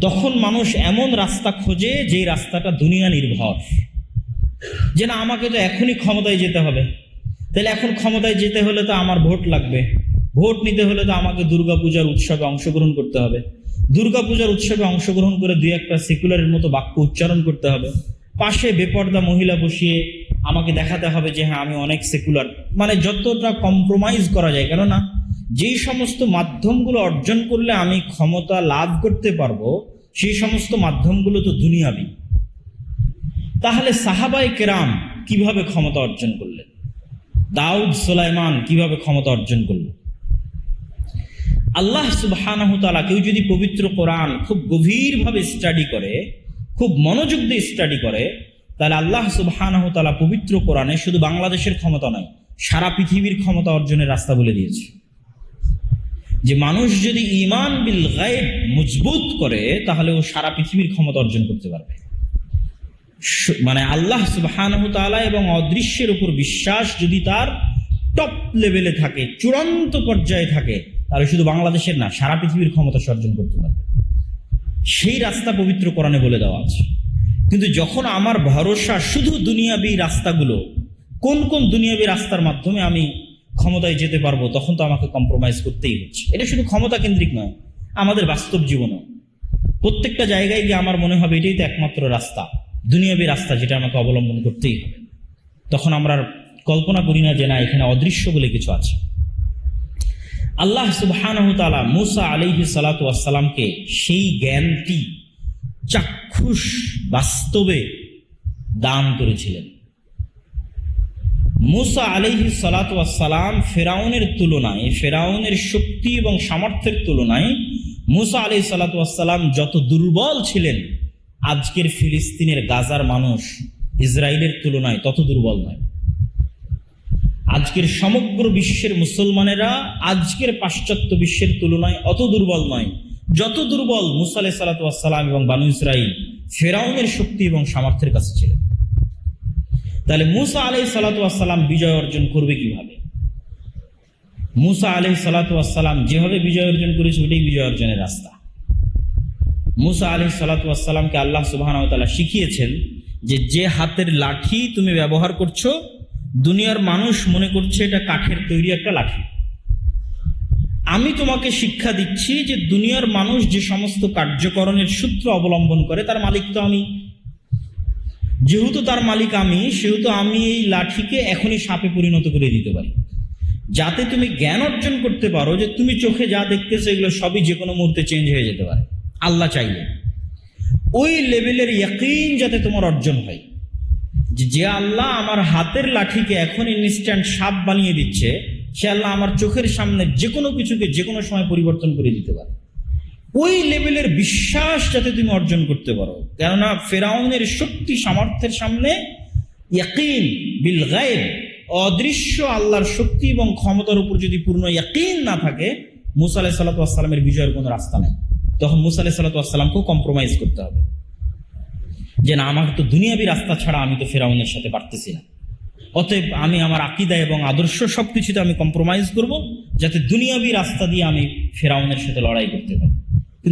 তখন মানুষ এমন রাস্তা খোঁজে যেই রাস্তাটা দুনিয়া নির্ভর। যে না, আমাকে তো এখনই ক্ষমতায় যেতে হবে। তাহলে এখন ক্ষমতায় যেতে হলে তো আমার ভোট লাগবে। ভোট নিতে হলে তো আমাকে দুর্গাপূজার উৎসবে অংশগ্রহণ করতে হবে। দুর্গাপূজার উৎসবে অংশগ্রহণ করে দুই একটা সেকুলারের মতো বাক্য উচ্চারণ করতে হবে। পাশে বেপর্দা মহিলা বসিয়ে আমাকে দেখাতে হবে যে হ্যাঁ আমি অনেক সেকুলার। মানে যতটা কম্প্রোমাইজ করা যায়, কেননা যেই সমস্ত মাধ্যমগুলো অর্জন করলে আমি ক্ষমতা লাভ করতে পারব, সেই সমস্ত মাধ্যমগুলো তো দুনিয়াবি। তাহলে সাহাবাই কেরাম কীভাবে ক্ষমতা অর্জন করলেন? দাউদ সোলাইমান কীভাবে ক্ষমতা অর্জন করলেন? আল্লাহ সুবহানাহু তাআলা কেউ যদি পবিত্র কোরআন খুব গভীরভাবে স্টাডি করে, খুব মনোযোগ দিয়ে স্টাডি করে, তাহলে আল্লাহ সুবহানাহু তাআলা পবিত্র কোরআনে শুধু বাংলাদেশের ক্ষমতা নয়, সারা পৃথিবীর ক্ষমতা অর্জনের রাস্তা বলে দিয়েছে। যে মানুষ যদি ইমান বিল গায়েব মজবুত করে, তাহলে ও সারা পৃথিবীর ক্ষমতা অর্জন করতে পারবে। মানে আল্লাহ সুবহানাহু তাআলা এবং অদৃশ্যের উপর বিশ্বাস যদি তার টপ লেভেলে থাকে, চূড়ান্ত পর্যায়ে থাকে, তাহলে শুধু বাংলাদেশের না, সারা পৃথিবীর ক্ষমতা সে অর্জন করতে পারবে। সেই রাস্তা পবিত্র কোরআনে বলে দেওয়া আছে। কিন্তু যখন আমার ভরসা শুধু দুনিয়াবি রাস্তাগুলো, কোন কোন দুনিয়াবি রাস্তার মাধ্যমে আমি ক্ষমতায় যেতে পারব, তখন তো আমাকে কম্প্রোমাইজ করতেই হচ্ছে। এটা শুধু ক্ষমতা কেন্দ্রিক নয়, আমাদের বাস্তব জীবনও। প্রত্যেকটা জায়গায় গিয়ে আমার মনে হবে এটাই তো একমাত্র রাস্তা, দুনিয়াবী রাস্তা যেটা আমাকে অবলম্বন করতেই হবে। তখন আমরা কল্পনা করি না যে না, এখানে অদৃশ্য বলে কিছু আছে। আল্লাহ সুবহানাহু মুসা আলাইহি সালাতু ওয়াসসালামকে সেই জ্ঞানটি চাক্ষুষ বাস্তবে দান করেছিলেন। মুসা আলাইহি সালাতু ওয়াসসালাম ফেরাউনের তুলনায়, ফেরাউনের শক্তি এবং সামর্থ্যের তুলনায় মুসা আলাইহি সালাতু ওয়াসসালাম যত দুর্বল ছিলেন, আজকের ফিলিস্তিনের গাজার মানুষ ইসরায়েলের তুলনায় তত দুর্বল নয়। আজকের সমগ্র বিশ্বের মুসলমানেরা আজকের পাশ্চাত্য বিশ্বের তুলনায় অত দুর্বল নয়, যত দুর্বল মুসা আলাই সালাতাম এবং বানু ইসরাইল ফেরাউনের শক্তি এবং সামর্থ্যের কাছে ছিলেন। তাহলে মুসা আলাই সালাতাম বিজয় অর্জন করবে কীভাবে? মুসা আলাই সালাতাম যেভাবে বিজয় অর্জন করেছে, ওটাই বিজয় অর্জনের রাস্তা। মুসা আলী সালাতামকে আল্লাহ সুবাহ শিখিয়েছেন যে যে হাতের লাঠি তুমি ব্যবহার করছ, দুনিয়ার মানুষ মনে করছে এটা কাঠের তৈরি একটা লাঠি। আমি তোমাকে শিক্ষা দিচ্ছি যে দুনিয়ার মানুষ যে সমস্ত কার্যকরণের সূত্র অবলম্বন করে, তার মালিক তো আমি। যেহেতু তার মালিক আমি, সেহেতু আমি এই লাঠিকে এখনই সাপে পরিণত করে দিতে পারি। যাতে তুমি জ্ঞান অর্জন করতে পারো যে তুমি চোখে যা দেখতেছো এগুলো সবই যে কোনো মুহূর্তে চেঞ্জ হয়ে যেতে পারে। আল্লাহ চাইলে। ওই লেভেলের ইয়াকিন যাতে তোমার অর্জন হয়। যে আল্লাহ আমার হাতের লাঠিকে এখন ইনস্ট্যান্ট সাপ বানিয়ে দিচ্ছে, সে আল্লাহ আমার চোখের সামনে যে কোনো কিছুকে যে কোনো সময় পরিবর্তন করে দিতে পারে। ওই লেভেলের বিশ্বাস যাতে তুমি অর্জন করতে পারো। কেননা ফেরাউনের শক্তি সামর্থ্যের সামনে ইয়াকিন বিল গায়েব, অদৃশ্য আল্লাহর শক্তি এবং ক্ষমতার উপর যদি পূর্ণ ইয়াকিন না থাকে, মুসা আলাহ সাল্লাতামের বিজয়ের কোনো রাস্তা নেই। তখন মুসা আলাহ সাল্লাতামকেও কম্প্রোমাইজ করতে হবে। যে না, আমাকে তো দুনিয়াবি রাস্তা ছাড়া আমি তো ফেরাউনের সাথে পারতেছি না। অতএব আমি আমার আকিদা এবং আদর্শ সব কিছুতে আমি কম্প্রোমাইজ করব, যাতে দুনিয়াবি রাস্তা দিয়ে আমি ফেরাউনের সাথে লড়াই করতে পারি।